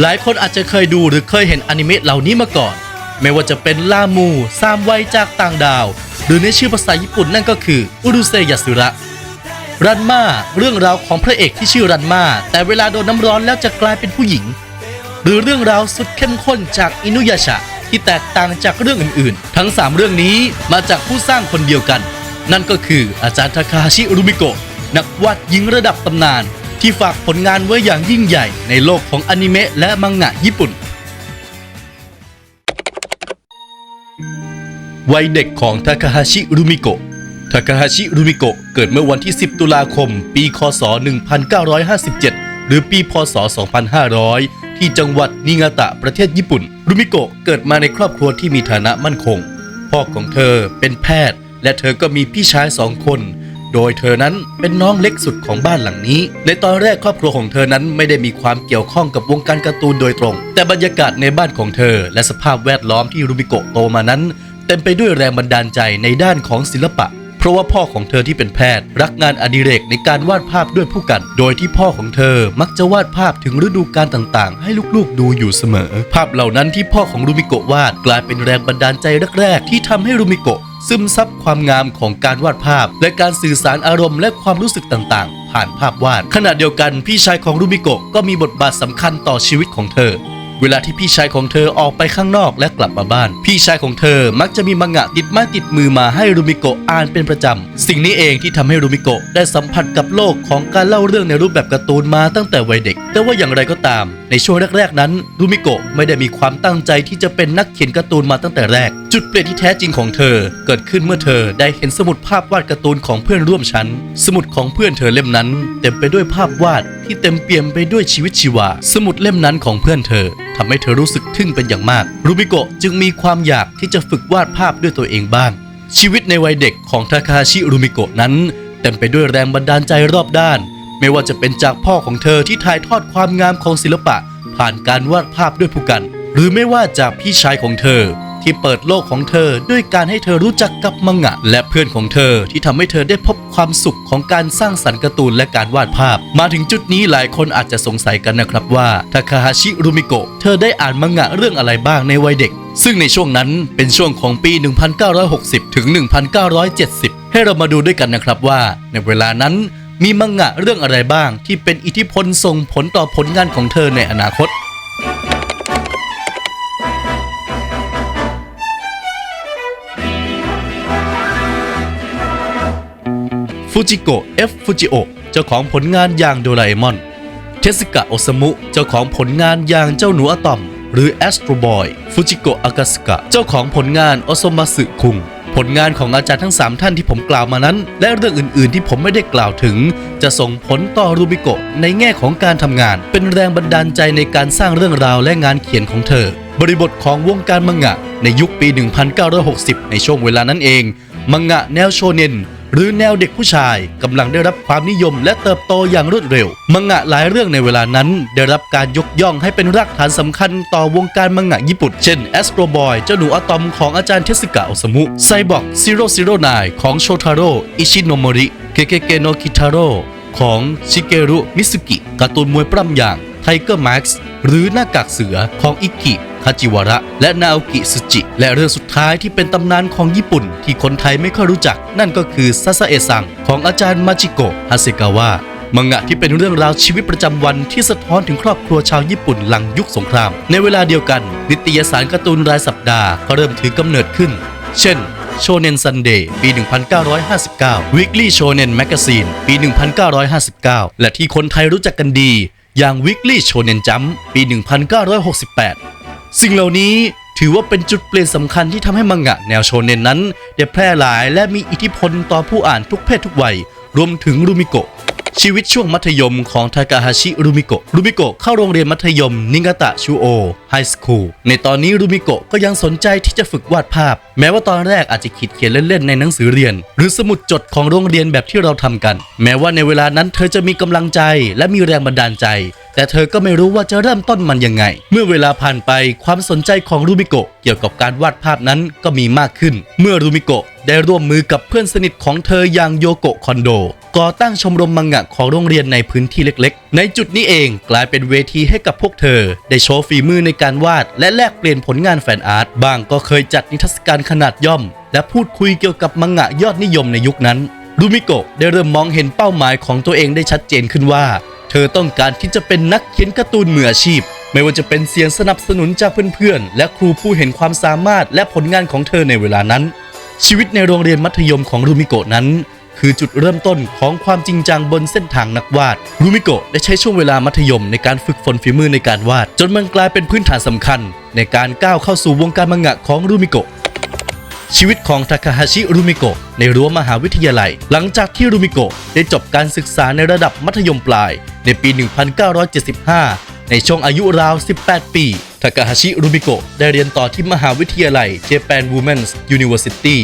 หลายคนอาจจะเคยดูหรือเคยเห็นอนิเมะเหล่านี้มาก่อน ไม่ว่าจะเป็นลามูซามไวจากต่างดาว หรือในชื่อภาษาญี่ปุ่นนั่นก็คืออุรุเซยาสุระรันมาเรื่องราวของพระเอกที่ชื่อรันมาแต่เวลาโดนน้ำร้อนแล้วจะกลายเป็นผู้หญิง หรือเรื่องราวสุดเข้มข้นจากอินุยาชะที่แตกต่างจากเรื่องอื่นๆ ทั้ง 3 เรื่องนี้มาจากผู้สร้างคนเดียวกัน นั่นก็คืออาจารย์ทาคาฮาชิรุมิโกะนักวาดหญิงระดับตำนาน ที่ฝากผลงานไว้อย่างยิ่งใหญ่ในโลกของอนิเมะและมังงะญี่ปุ่น วัยเด็กของทาคาฮาชิรุมิโกะทาคาฮาชิรุมิโกะเกิดเมื่อวันที่ 10 ตุลาคม ปี คศ 1957 หรือปี พศ 2500 ที่จังหวัดนิงาตะประเทศญี่ปุ่น รุมิโกะเกิดมาในครอบครัวที่มีฐานะมั่นคง พ่อของเธอเป็นแพทย์ และเธอก็มีพี่ชายสองคน โดยเธอนั้นเป็นน้องเล็กสุดของบ้านหลังนี้ ในตอนแรกครอบครัวของเธอนั้นไม่ได้มีความเกี่ยวข้องกับวงการการ์ตูนโดยตรง แต่บรรยากาศในบ้านของเธอ และสภาพแวดล้อมที่รุมิโกโตมานั้น เต็มไปด้วยแรงบันดาลใจในด้านของศิลปะ เพราะว่าพ่อของเธอที่เป็นแพทย์ รักงานอดิเรกในการวาดภาพด้วยผู้กัน โดยที่พ่อของเธอมักจะวาดภาพถึงฤดูกาลต่างๆ ให้ลูกๆดูอยู่เสมอ ภาพเหล่านั้นที่พ่อของรูมิโกะวาดกลายเป็นแรงบันดาลใจแรกๆ ที่ทำให้รูมิโกะ ซึมซับความงามของการวาดภาพ และการสื่อสารอารมณ์และความรู้สึกต่างๆ ผ่านภาพวาด ขณะเดียวกันพี่ชายของรูมิโกะก็มีบทบาทสำคัญต่อชีวิตของเธอ เวลาที่พี่ชายของเธอออกไปข้างนอกและกลับมาบ้าน พี่ชายของเธอมักจะมีมังงะติดไม้ติดมือมาให้รูมิโกะอ่านเป็นประจำ สิ่งนี้เองที่ทำให้รูมิโกะได้สัมผัสกับโลกของการเล่าเรื่องในรูปแบบการ์ตูนมาตั้งแต่วัยเด็ก แต่ว่าอย่างไรก็ตาม ในช่วงแรกๆนั้นรูมิโกะไม่ได้มีความตั้งใจที่จะเป็นนักเขียนการ์ตูนมาตั้งแต่แรก จุดเปลี่ยนที่แท้จริงของเธอ เกิดขึ้นเมื่อเธอได้เห็นสมุดภาพวาดการ์ตูนของเพื่อนร่วมชั้น สมุดของเพื่อนเธอเล่มนั้น เต็มไปด้วยภาพวาดที่เต็มเปี่ยมไปด้วยชีวิตชีวา สมุดเล่มนั้นของเพื่อนเธอทำให้เธอรู้สึกทึ่งเป็นอย่างมาก รูมิโกะจึงมีความอยากที่จะฝึกวาดภาพด้วยตัวเองบ้าง ชีวิตในวัยเด็กของทาคาชิรุมิโกะนั้น เต็มไปด้วยแรงบันดาลใจรอบด้าน ไม่ว่าจะเป็นจากพ่อของเธอที่ถ่ายทอดความงามของศิลปะ ผ่านการวาดภาพด้วยผู้กัน หรือไม่ว่าจากพี่ชายของเธอ ที่เปิดโลกของเธอด้วยการให้เธอรู้จักกับมังงะ และเพื่อนของเธอที่ทำให้เธอได้พบความสุขของการสร้างสรรค์การ์ตูนและการวาดภาพ มาถึงจุดนี้หลายคนอาจจะสงสัยกันนะครับว่าทาคาฮาชิรุมิโกะเธอได้อ่านมังงะเรื่องอะไรบ้างในวัยเด็กซึ่งในช่วงนั้นเป็นช่วงของปี 1960 ถึง 1970 ให้เรามาดูด้วยกันนะครับว่า ในเวลานั้นมีมังงะเรื่องอะไรบ้างที่เป็นอิทธิพลส่งผลต่อผลงานของเธอในอนาคต ฟูจิโกะ F ฟูจิโอเจ้าของผลงานอย่างโดราเอมอน เทสกะโอซามุ เจ้าของผลงานอย่างเจ้าหนูอะตอม หรือ Astro Boy ฟูจิโกะอากาสกะ เจ้าของผลงานโอโซมาสึคุงผลงานของอาจารย์ทั้ง 3 ท่านที่ผมกล่าวมานั้น และเรื่องอื่น ๆ ที่ผมไม่ได้กล่าวถึง จะส่งผลต่อรูบิโกะในแง่ของการทำงาน เป็นแรงบันดาลใจในการสร้างเรื่องราวและงานเขียนของเธอ บริบทของวงการมังงะ ในยุคปี 1960 ในช่วงเวลานั้นเอง มังงะแนวโชเนน หรือแนวเด็กผู้ชายกำลังได้รับความนิยมและเติบโตอย่างรวดเร็ว มังงะหลายเรื่องในเวลานั้น ได้รับการยกย่องให้เป็นรากฐานสำคัญต่อวงการมังงะญี่ปุ่น เช่น Astro Boy เจ้าหนูอะตอมของอาจารย์เทสกะโอซามุ ไซบอร์ก009 ของโชทาโร่อิชิโนมริเคเคเกโนคิทาโร่ของชิเกรุมิสุกิการ์ตูนมวยปล้ำอย่างไทเกอร์แม็กซ์หรือหน้ากากเสือของอิกิ คาจิวาระ และนาโอกิสุจิ และเรื่องสุดท้ายที่เป็นตำนานของญี่ปุ่น ที่คนไทยไม่ค่อยรู้จัก นั่นก็คือซาซาเอะซังของอาจารย์มาจิโกะฮาเซกาวะมังงะที่เป็นเรื่องราวชีวิตประจำวันที่สะท้อนถึงครอบครัวชาวญี่ปุ่นหลังยุคสงคราม ในเวลาเดียวกัน นิตยสารการ์ตูนรายสัปดาห์ก็เริ่มถือกำเนิดขึ้น เช่นโชเนนซันเดย์ปี 1959 Weekly Shonen Magazine ปี 1959 และที่คนไทยรู้จักกันดี อย่าง Weekly Shonen Jump ปี 1968 สิ่งเหล่านี้ถือว่าเป็นจุดเปลี่ยนสำคัญที่ทำให้มังงะแนวโชเนนนั้นได้แพร่หลายและมีอิทธิพลต่อผู้อ่านทุกเพศทุกวัย รวมถึงรูมิโกะชีวิตช่วงมัธยมของทากาฮาชิรูมิโกะรูมิโกะเข้าโรงเรียนมัธยม นิงาตะชูโอไฮ High School ในตอนนี้รูมิโกะก็ยังสนใจที่จะฝึกวาดภาพ แม้ว่าตอนแรกอาจจะขีดเขียนเล่นๆในหนังสือเรียน หรือสมุดจดของโรงเรียนแบบที่เราทำกัน แม้ว่าในเวลานั้นเธอจะมีกำลังใจและมีแรงบันดาลใจ แต่เธอก็ไม่รู้ว่าจะเริ่มต้นมันยังไง เมื่อเวลาผ่านไปความสนใจของรูมิโกะเกี่ยวกับการวาดภาพนั้นก็มีมากขึ้น เมื่อรูมิโกะได้ร่วมมือกับเพื่อนสนิทของเธออย่างโยโกะคอนโด ก่อตั้งชมรมมังงะของโรงเรียนในพื้นที่เล็กๆ ในจุดนี้เองกลายเป็นเวทีให้กับพวกเธอ ได้โชว์ฝีมือในการวาด และแลกเปลี่ยนผลงานแฟนอาร์ตบางก็เคยจัดนิทรรศการขนาดย่อม และพูดคุยเกี่ยวกับมังงะยอดนิยมในยุคนั้นรูมิโกะได้เริ่มมองเห็นเป้าหมายของตัวเองได้ชัดเจนขึ้นว่า เธอต้องการที่จะเป็นนักเขียนการ์ตูนมืออาชีพ ไม่ว่าจะเป็นเสียงสนับสนุนจากเพื่อนๆ และครูผู้เห็นความสามารถและผลงานของเธอในเวลานั้น ชีวิตในโรงเรียนมัธยมของรูมิโกะนั้น คือจุดเริ่มต้นของความจริงจังบนเส้นทางนักวาด รูมิโกะได้ใช้ช่วงเวลามัธยมในการฝึกฝนฝีมือในการวาด จนมันกลายเป็นพื้นฐานสำคัญ ในการก้าวเข้าสู่วงการมังงะของรูมิโกะ ชีวิตของทาคาฮาชิรูมิโกะในรั้วมหาวิทยาลัย หลังจากที่รูมิโกะได้จบการศึกษาในระดับมัธยมปลาย ในปี 1975 ในช่วงอายุราว 18 ปีทาคาฮาชิรูมิโกะได้เรียนต่อที่มหาวิทยาลัย Japan Women's University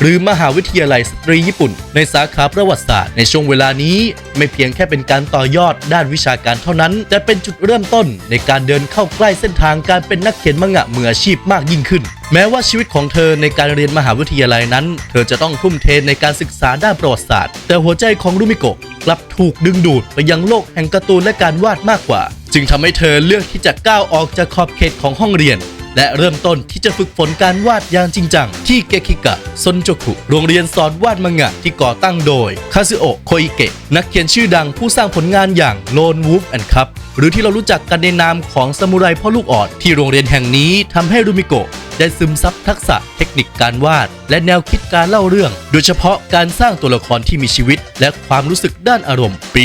หรือมหาวิทยาลัยสตรีญี่ปุ่น ในสาขาประวัติศาสตร์ในช่วงเวลานี้ ไม่เพียงแค่เป็นการต่อยอดด้านวิชาการเท่านั้น แต่เป็นจุดเริ่มต้นในการเดินเข้าใกล้เส้นทางการเป็นนักเขียนมังงะมืออาชีพมากยิ่งขึ้น แม้ว่าชีวิตของเธอในการเรียนมหาวิทยาลัยนั้น เธอจะต้องทุ่มเทในการศึกษาด้านประวัติศาสตร์ แต่หัวใจของรุมิโกะกลับถูกดึงดูดไปยังโลกแห่งการ์ตูนและการวาดมากกว่า จึงทำให้เธอเลือกที่จะก้าวออกจากขอบเขตของห้องเรียน และเริ่มต้นที่จะฝึกฝนการวาดอย่างจริงจัง ที่เกคิกะซนโจคุโรงเรียนสอนวาดมังงะที่ก่อตั้งโดยคาซึโอะโคอิเกะนักเขียนชื่อดังผู้สร้างผลงานอย่าง Lone Wolf and Cub หรือที่เรารู้จักกันในนามของซามูไรพ่อลูกอ่อนที่โรงเรียนแห่งนี้ทำให้รูมิโกะ ได้ซึมซับทักษะเทคนิคการวาด และแนวคิดการเล่าเรื่อง โดยเฉพาะการสร้างตัวละครที่มีชีวิต และความรู้สึกด้านอารมณ์ ปี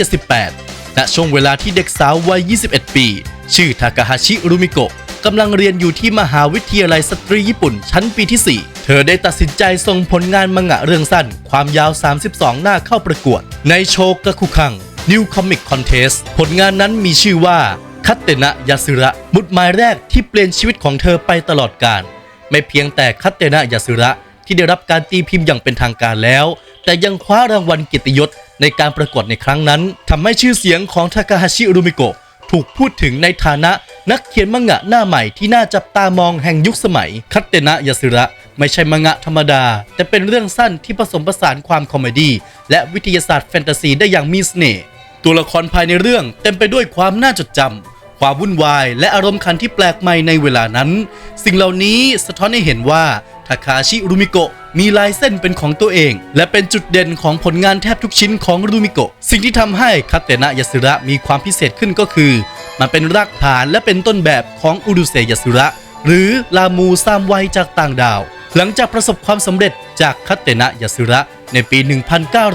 1978 ณ ช่วงเวลาที่เด็กสาววัย 21 ปี ชื่อทาคาฮาชิรุมิโกะกำลังเรียนอยู่ที่มหาวิทยาลัยสตรีญี่ปุ่นชั้นปีที่ 4 เธอได้ตัดสินใจส่งผลงานมังงะเรื่องสั้น ความยาว 32 หน้าเข้าประกวด ในโชกะคุคัง New Comic Contest ผลงานนั้นมีชื่อว่า คัตเตนะยาสึระมุดหมายแรกที่เปลี่ยนชีวิตของเธอไปตลอดกาลไม่เพียงแต่คัตเตนะยาสึระที่ได้รับการตีพิมพ์อย่างเป็นทางการแล้ว แต่ยังคว้ารางวัลเกียรติยศในการประกวดในครั้งนั้นทำให้ชื่อเสียงของทาคาฮาชิรุมิโกะถูกพูดถึงในฐานะนักเขียนมังงะหน้าใหม่ที่น่าจับตามองแห่งยุคสมัย คัตเตนะยาสึระไม่ใช่มังงะธรรมดา แต่เป็นเรื่องสั้นที่ผสมผสานความคอมเมดี้และวิทยาศาสตร์แฟนตาซีได้อย่างมีเสน่ห์ ตัวละครภายในเรื่องเต็มไปด้วยความน่าจดจำความวุ่นวาย และอารมณ์ขันที่แปลกใหม่ในเวลานั้น สิ่งเหล่านี้สะท้อนให้เห็นว่าทาคาชิรุมิโกะมีลายเส้นเป็นของตัวเอง และเป็นจุดเด่นของผลงานแทบทุกชิ้นของรุมิโกะสิ่งที่ทำให้คัตเตนะยาสึระมีความพิเศษขึ้นก็คือ มันเป็นรากฐานและเป็นต้นแบบของอุรุเซยาสึระ หรือลามูซามไวจากต่างดาว หลังจากประสบความสำเร็จจากคัตเตนะยาสึระในปี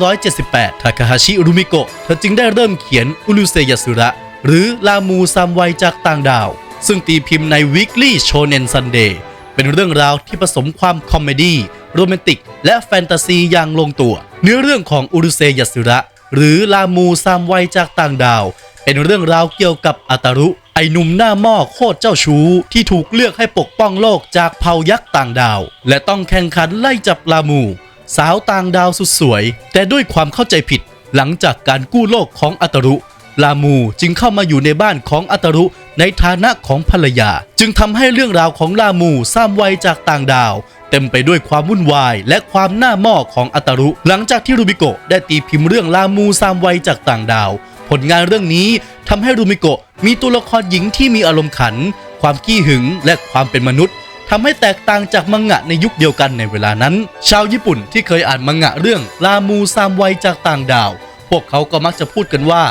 1978 ทาคาฮาชิรุมิโกะเธอจึงได้เริ่มเขียนอุรุเซยาสึระ หรือลามูซามไวจากต่างดาว ซึ่งตีพิมพ์ใน Weekly Shonen Sunday เป็นเรื่องราวที่ผสมความคอมเมดี้โรแมนติก และแฟนตาซีอย่างลงตัว เนื้อเรื่องของอุรุเซยาสึระ หรือลามูซามไวจากต่างดาว เป็นเรื่องราวเกี่ยวกับอาตารุ ไอหนุ่มหน้าหม้อโคตรเจ้าชู้ ที่ถูกเลือกให้ปกป้องโลกจากเผ่ายักษ์ต่างดาว และต้องแข่งขันไล่จับลามู สาวต่างดาวสุดสวย แต่ด้วยความเข้าใจผิด หลังจากการกู้โลกของอาตรุ ลามูจึงเข้ามาอยู่ในบ้านของอัตรุในฐานะของภรรยา จึงทำให้เรื่องราวของลามูสร้างไวจากต่างดาว เต็มไปด้วยความวุ่นวาย และความหน้าหม้อของอัตรุ หลังจากที่รูมิโกะได้ตีพิมพ์เรื่องลามูสามไวจากต่างดาว ผลงานเรื่องนี้ทำให้รูมิโกะมีตัวละครหญิงที่มีอารมณ์ขัน ความขี้หึงและความเป็นมนุษย์ทำให้แตกต่างจากมังงะในยุคเดียวกันในเวลานั้น ชาวญี่ปุ่นที่เคยอ่านมังงะเรื่องลามูสามไวจากต่างดาว พวกเขาก็มักจะพูดกันว่า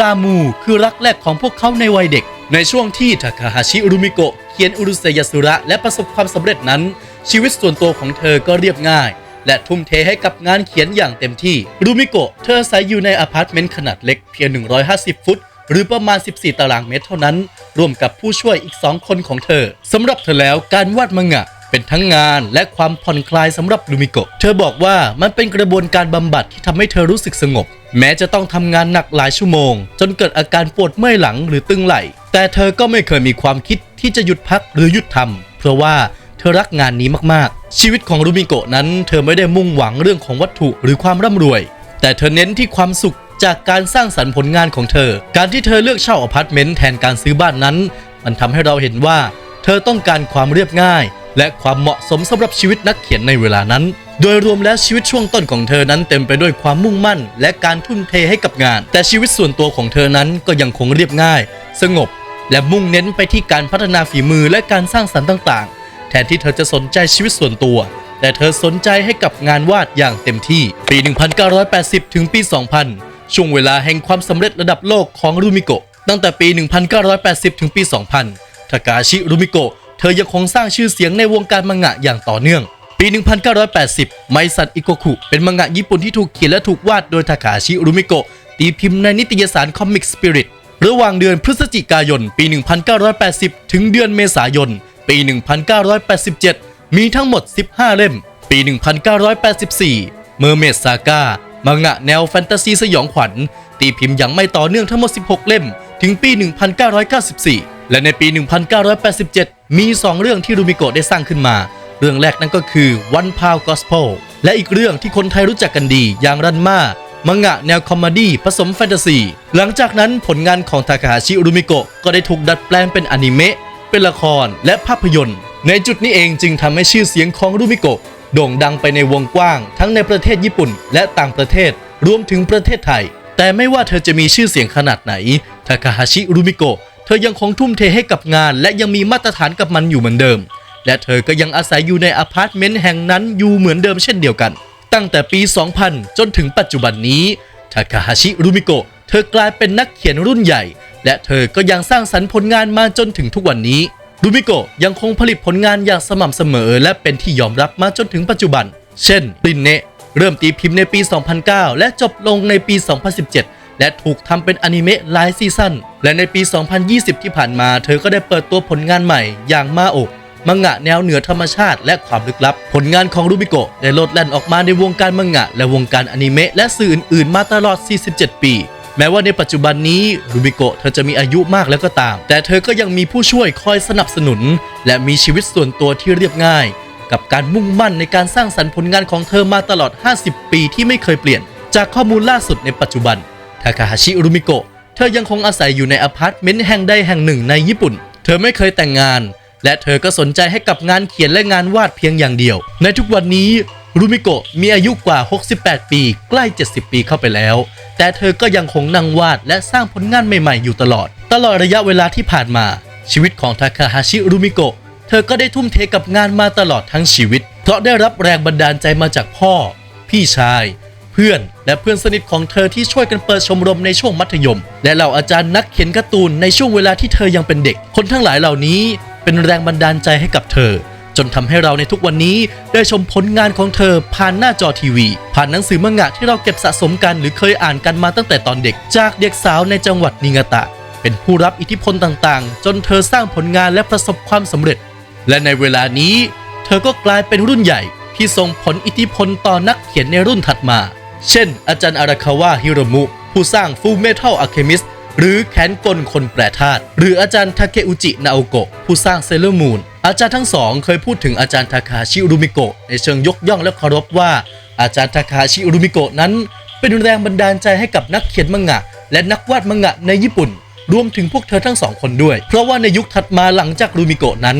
ลามูคือรักแรกของพวกเขาในวัยเด็ก ในช่วงที่ทาคาฮาชิรุมิโกะเขียนอุรุเซยาสุระและประสบความสำเร็จนั้น ชีวิตส่วนตัวของเธอก็เรียบง่าย และทุ่มเทให้กับงานเขียนอย่างเต็มที่รุมิโกะเธออาศัยอยู่ในอพาร์ตเมนต์ขนาดเล็กเพียง 150 ฟุต หรือประมาณ 14 ตารางเมตรเท่านั้น ร่วมกับผู้ช่วยอีก 2 คนของเธอสำหรับเธอแล้วการวาดมังงะเป็นทั้งงานและความผ่อนคลายสำหรับลูมิโกะ เธอบอกว่ามันเป็นกระบวนการบำบัดที่ทำให้เธอรู้สึกสงบ แม้จะต้องทำงานหนักหลายชั่วโมง จนเกิดอาการปวดเมื่อยหลังหรือตึงไหล่ แต่เธอก็ไม่เคยมีความคิดที่จะหยุดพักหรือหยุดทำเพราะว่าเธอรักงานนี้มากๆ ชีวิตของลูมิโกะนั้นเธอไม่ได้มุ่งหวังเรื่องของวัตถุหรือความร่ำรวย แต่เธอเน้นที่ความสุขจากการสร้างสรรค์ผลงานของเธอ การที่เธอเลือกเช่าอพาร์ตเมนต์แทนการซื้อบ้านนั้น มันทำให้เราเห็นว่า เธอต้องการความเรียบง่าย และความเหมาะสมสำหรับชีวิตนักเขียนในเวลานั้น โดยรวมแล้วชีวิตช่วงต้นของเธอนั้นเต็มไปด้วยความมุ่งมั่น และการทุ่มเทให้กับงาน แต่ชีวิตส่วนตัวของเธอนั้นก็ยังคงเรียบง่าย สงบ และมุ่งเน้นไปที่การพัฒนาฝีมือและการสร้างสรรค์ต่างๆ แทนที่เธอจะสนใจชีวิตส่วนตัว แต่เธอสนใจให้กับงานวาดอย่างเต็มที่ ปี 1980 ถึงปี 2000 ช่วงเวลาแห่งความสำเร็จระดับโลกของรูมิโกะตั้งแต่ปี 1980 ถึงปี 2000 ทากาชิรูมิโกะเธอยังคงสร้างชื่อเสียงในวงการมังงะอย่างต่อเนื่องปี 1980 ไมซันอิโกคุเป็นมังงะญี่ปุ่นที่ถูกเขียนและถูกวาดโดยทาคาชิรูมิโกะตีพิมพ์ในนิตยสารคอมิกสปิริตระหว่างเดือนพฤศจิกายน ปี 1980 ถึงเดือนเมษายน ปี 1987 มีทั้งหมด 15 เล่ม ปี 1984 เมอร์เมดซาก้ามังงะแนวแฟนตาซีสยองขวัญ ตีพิมพ์อย่างไม่ต่อเนื่องทั้งหมด 16 เล่ม ถึงปี 1994 และในปี 1987 มี 2 เรื่องที่รูมิโกะได้สร้างขึ้นมา เรื่องแรกนั่นก็คือ One Pound Gospel และอีกเรื่องที่คนไทยรู้จักกันดีอย่างรันมามังงะแนวคอมเมดี้ผสมแฟนตาซี หลังจากนั้นผลงานของทาคาฮาชิรุมิโกะก็ได้ถูกดัดแปลงเป็นอนิเมะ เป็นละครและภาพยนตร์ ในจุดนี้เองจึงทำให้ชื่อเสียงของรุมิโกะโด่งดังไปในวงกว้าง ทั้งในประเทศญี่ปุ่น และต่างประเทศ รวมถึงประเทศไทย แต่ไม่ว่าเธอจะมีชื่อเสียงขนาดไหนทาคาฮาชิรุมิโกะเธอยังคงทุ่มเทให้กับงาน และยังมีมาตรฐานกับมันอยู่เหมือนเดิม และเธอก็ยังอาศัยอยู่ในอพาร์ตเมนต์แห่งนั้นอยู่เหมือนเดิมเช่นเดียวกัน ตั้งแต่ปี 2000 จนถึงปัจจุบันนี้ทาคาฮาชิรุมิโกะเธอกลายเป็นนักเขียนรุ่นใหญ่ และเธอก็ยังสร้างสรรค์ผลงานมาจนถึงทุกวันนี้รุมิโกะยังคงผลิตผลงานอย่างสม่ำเสมอ และเป็นที่ยอมรับมาจนถึงปัจจุบัน เช่นรินเนะเริ่มตีพิมพ์ในปี 2009 และจบลงในปี 2017 และถูกทำเป็นอนิเมะหลายซีซั่น และในปี 2020 ที่ผ่านมา เธอก็ได้เปิดตัวผลงานใหม่อย่างมาโอกมังงะแนวเหนือธรรมชาติและความลึกลับ ผลงานของรูบิโกะได้โลดแล่นออกมาในวงการมังงะ และวงการอนิเมะและสื่ออื่นๆ มาตลอด 47 ปี แม้ว่าในปัจจุบันนี้รูบิโกะเธอจะมีอายุมากแล้วก็ตาม แต่เธอก็ยังมีผู้ช่วยคอยสนับสนุน และมีชีวิตส่วนตัวที่เรียบง่าย กับการมุ่งมั่นในการสร้างสรรค์ผลงานของเธอมาตลอด 50 ปีที่ไม่เคยเปลี่ยน จากข้อมูลล่าสุดในปัจจุบันทาคาฮาชิรุมิโกะเธอยังคงอาศัยอยู่ในอพาร์ตเมนต์แห่งใดแห่งหนึ่งในญี่ปุ่น เธอไม่เคยแต่งงาน และเธอก็สนใจให้กับงานเขียนและงานวาดเพียงอย่างเดียว ในทุกวันนี้ รุมิโกะมีอายุกว่า 68 ปี ใกล้ 70 ปีเข้าไปแล้ว แต่เธอก็ยังคงนั่งวาดและสร้างผลงานใหม่ๆ อยู่ตลอด ตลอดระยะเวลาที่ผ่านมา ชีวิตของทาคาฮาชิรุมิโกะเธอก็ได้ทุ่มเทกับงานมาตลอดทั้งชีวิต เพราะได้รับแรงบันดาลใจมาจากพ่อ พี่ชาย เพื่อนและเพื่อนสนิทของเธอที่ช่วยกันเปิดชมรมในช่วงมัธยม และเหล่าอาจารย์นักเขียนการ์ตูนในช่วงเวลาที่เธอยังเป็นเด็ก คนทั้งหลายเหล่านี้เป็นแรงบันดาลใจให้กับเธอ จนทำให้เราในทุกวันนี้ได้ชมผลงานของเธอผ่านหน้าจอทีวี ผ่านหนังสือมังงะที่เราเก็บสะสมกันหรือเคยอ่านกันมาตั้งแต่ตอนเด็ก จากเด็กสาวในจังหวัดนิงาตะ เป็นผู้รับอิทธิพลต่างๆ จนเธอสร้างผลงานและประสบความสำเร็จ และในเวลานี้ เธอก็กลายเป็นรุ่นใหญ่ ที่ส่งผลอิทธิพลต่อนักเขียนในรุ่นถัดมา เช่น อาจารย์อาราคาวะฮิโรมุ ผู้สร้างฟูเมทัลอะเคมิส หรือแขนกลคนแปรธาตุหรืออาจารย์ทาเคอุจินาโอโกะผู้สร้างเซเลอร์มูนอาจารย์ทั้งสองเคยพูดถึงอาจารย์ทาคาชิรุมิโกะในเชิงยกย่องและเคารพว่า อาจารย์ทาคาชิรุมิโกะนั้น เป็นแรงบันดาลใจให้กับนักเขียนมังงะ และนักวาดมังงะในญี่ปุ่น รวมถึงพวกเธอทั้งสองคนด้วย เพราะว่าในยุคถัดมาหลังจากรูมิโกะนั้น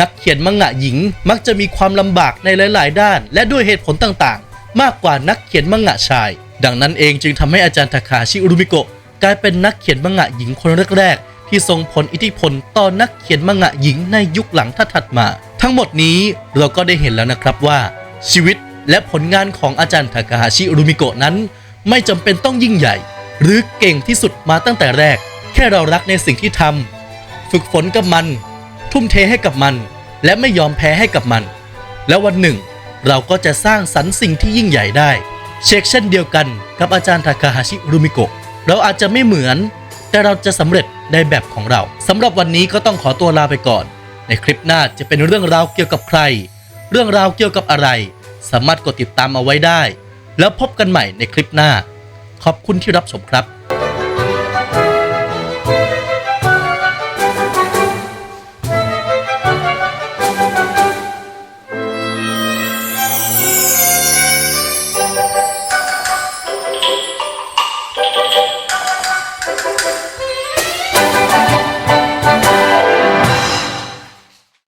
นักเขียนมังงะหญิงมักจะมีความลำบากในหลาย ๆ ด้าน และด้วยเหตุผลต่าง ๆ มากกว่านักเขียนมังงะชาย ดังนั้นเองจึงทำให้อาจารย์ทาคาชิรุมิโกะ กลายเป็นนักเขียนมังงะหญิงคนแรกๆที่ส่งผลอิทธิพลต่อนักเขียนมังงะหญิงในยุคหลังถัดมา ทั้งหมดนี้เราก็ได้เห็นแล้วนะครับว่า ชีวิตและผลงานของอาจารย์ทาคาฮาชิรุมิโกะนั้น ไม่จำเป็นต้องยิ่งใหญ่ หรือเก่งที่สุดมาตั้งแต่แรก แค่เรารักในสิ่งที่ทำฝึกฝนกับมัน ทุ่มเทให้กับมัน และไม่ยอมแพ้ให้กับมัน แล้ววันหนึ่ง เราก็จะสร้างสรรค์สิ่งที่ยิ่งใหญ่ได้ เชกเช่นเดียวกันกับอาจารย์ทาคาฮาชิรุมิโกะ เราอาจจะไม่เหมือน แต่เราจะสำเร็จในแบบของเราสำหรับวันนี้ก็ต้องขอตัวลาไปก่อน ในคลิปหน้าจะเป็นเรื่องราวเกี่ยวกับใคร เรื่องราวเกี่ยวกับอะไร สามารถกดติดตามเอาไว้ได้ แล้วพบกันใหม่ในคลิปหน้า ขอบคุณที่รับชมครับ